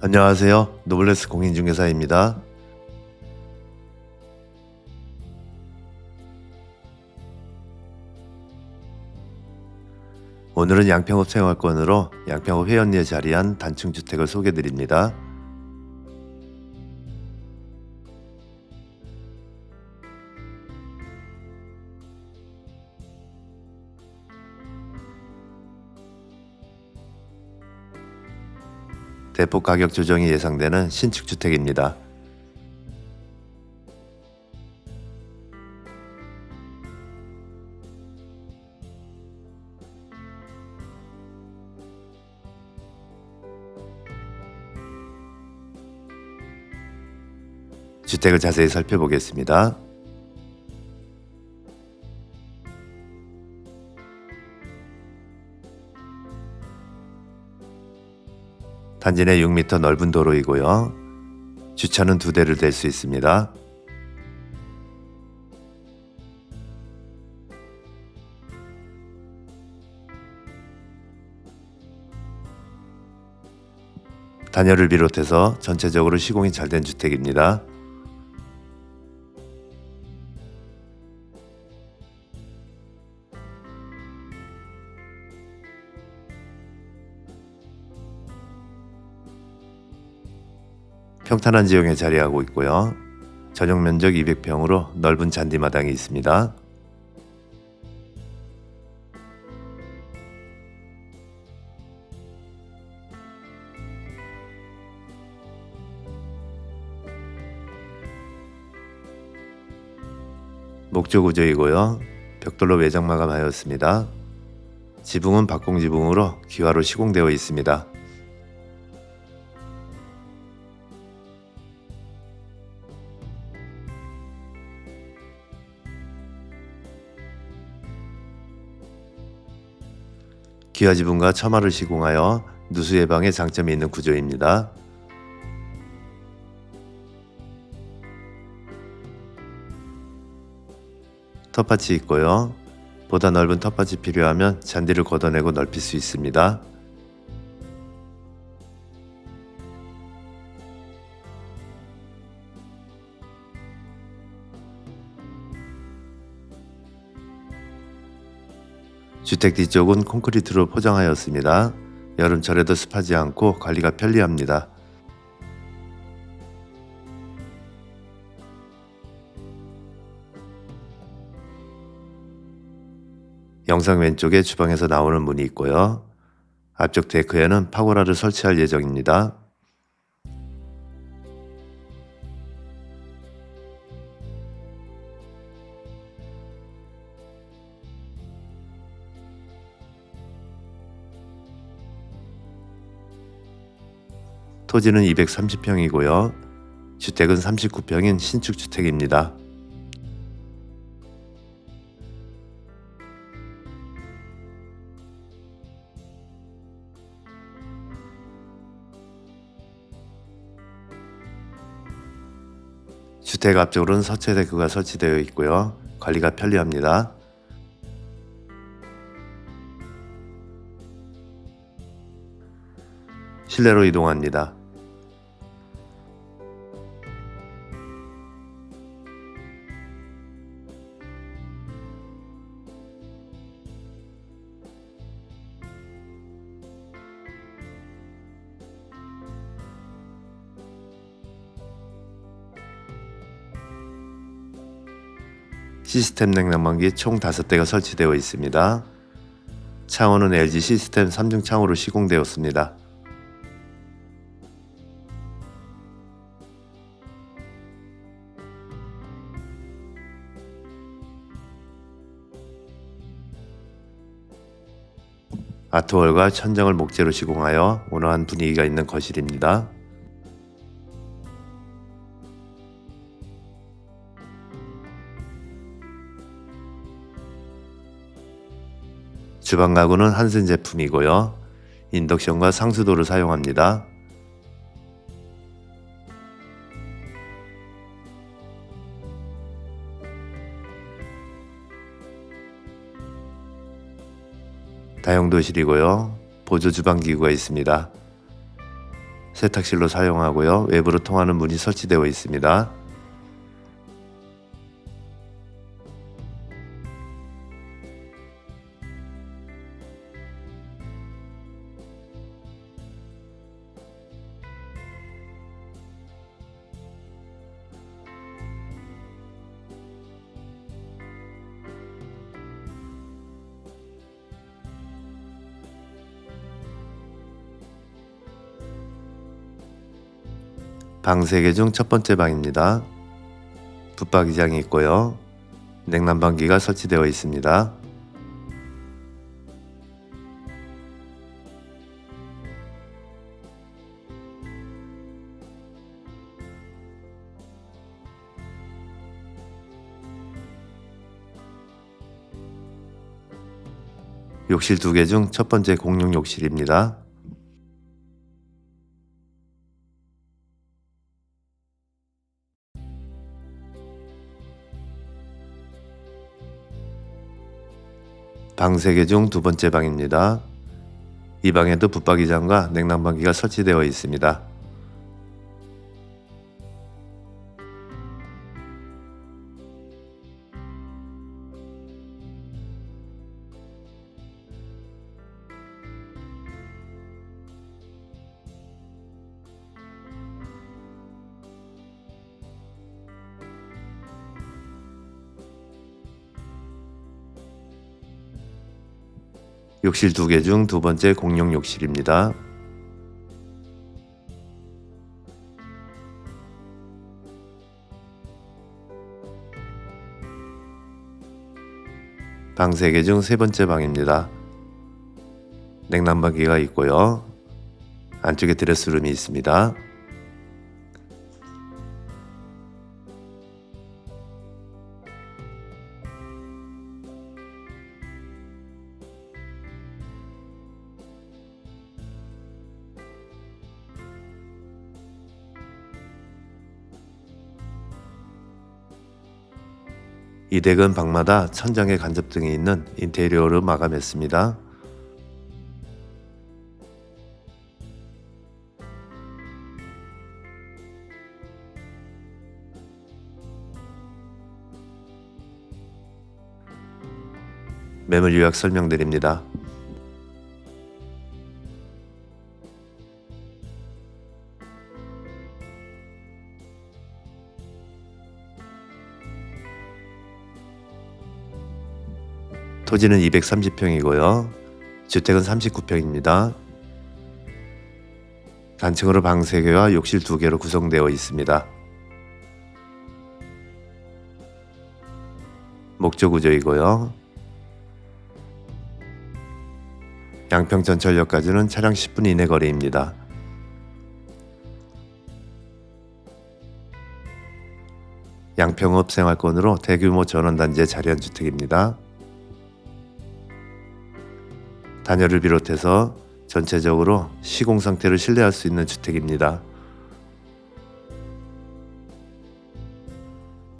안녕하세요. 노블레스 공인중개사입니다. 오늘은 양평읍 생활권으로 양평읍 회원리에 자리한 단층 주택을 소개해 드립니다. 대폭 가격 조정이 예상되는 신축 주택입니다. 주택을 자세히 살펴보겠습니다. 단지 내 6m 넓은 도로이고요. 주차는 두 대를 댈 수 있습니다. 단열을 비롯해서 전체적으로 시공이 잘 된 주택입니다. 평탄한 지형에 자리하고 있고요. 전용 면적 200평으로 넓은 잔디마당이 있습니다. 목조 구조이고요. 벽돌로 외장 마감하였습니다. 지붕은 박공 지붕으로 기와로 시공되어 있습니다. 기와 지붕과 처마를 시공하여 누수 예방에 장점이 있는 구조입니다. 텃밭이 있고요. 보다 넓은 텃밭이 필요하면 잔디를 걷어내고 넓힐 수 있습니다. 주택 뒤쪽은 콘크리트로 포장하였습니다. 여름철에도 습하지 않고 관리가 편리합니다. 영상 왼쪽에 주방에서 나오는 문이 있고요. 앞쪽 데크에는 파고라를 설치할 예정입니다. 토지는 230평이고요. 주택은 39평인 신축 주택입니다. 주택 앞쪽으로는 서체 데크가 설치되어 있고요. 관리가 편리합니다. 실내로 이동합니다. 시스템 냉난방기 총 5대가 설치되어 있습니다. 창호는 LG 시스템 3중 창호로 시공되었습니다. 아트월과 천장을 목재로 시공하여 온화한 분위기가 있는 거실입니다. 주방 가구는 한센 제품이고요. 인덕션과 상수도를 사용합니다. 다용도실이고요. 보조 주방 기구가 있습니다. 세탁실로 사용하고요. 외부로 통하는 문이 설치되어 있습니다. 방 3개 중 첫 번째 방입니다. 붙박이장이 있고요. 냉난방기가 설치되어 있습니다. 욕실 2개 중 첫 번째 공용 욕실입니다. 방 3개 중 두 번째 방입니다. 이 방에도 붙박이장과 냉난방기가 설치되어 있습니다. 욕실 2개 중 두 번째 공용 욕실입니다. 방 3개 중 세 번째 방입니다. 냉난방기가 있고요. 안쪽에 드레스룸이 있습니다. 이 댁은 방마다 천장에 간접등이 있는 인테리어로 마감했습니다. 매물 요약 설명드립니다. 토지는 230평이고요. 주택은 39평입니다. 단층으로 방 3개와 욕실 2개로 구성되어 있습니다. 목조 구조이고요. 양평 전철역까지는 차량 10분 이내 거리입니다. 양평읍 생활권으로 대규모 전원단지에 자리한 주택입니다. 단열을 비롯해서 전체적으로 시공 상태를 신뢰할 수 있는 주택입니다.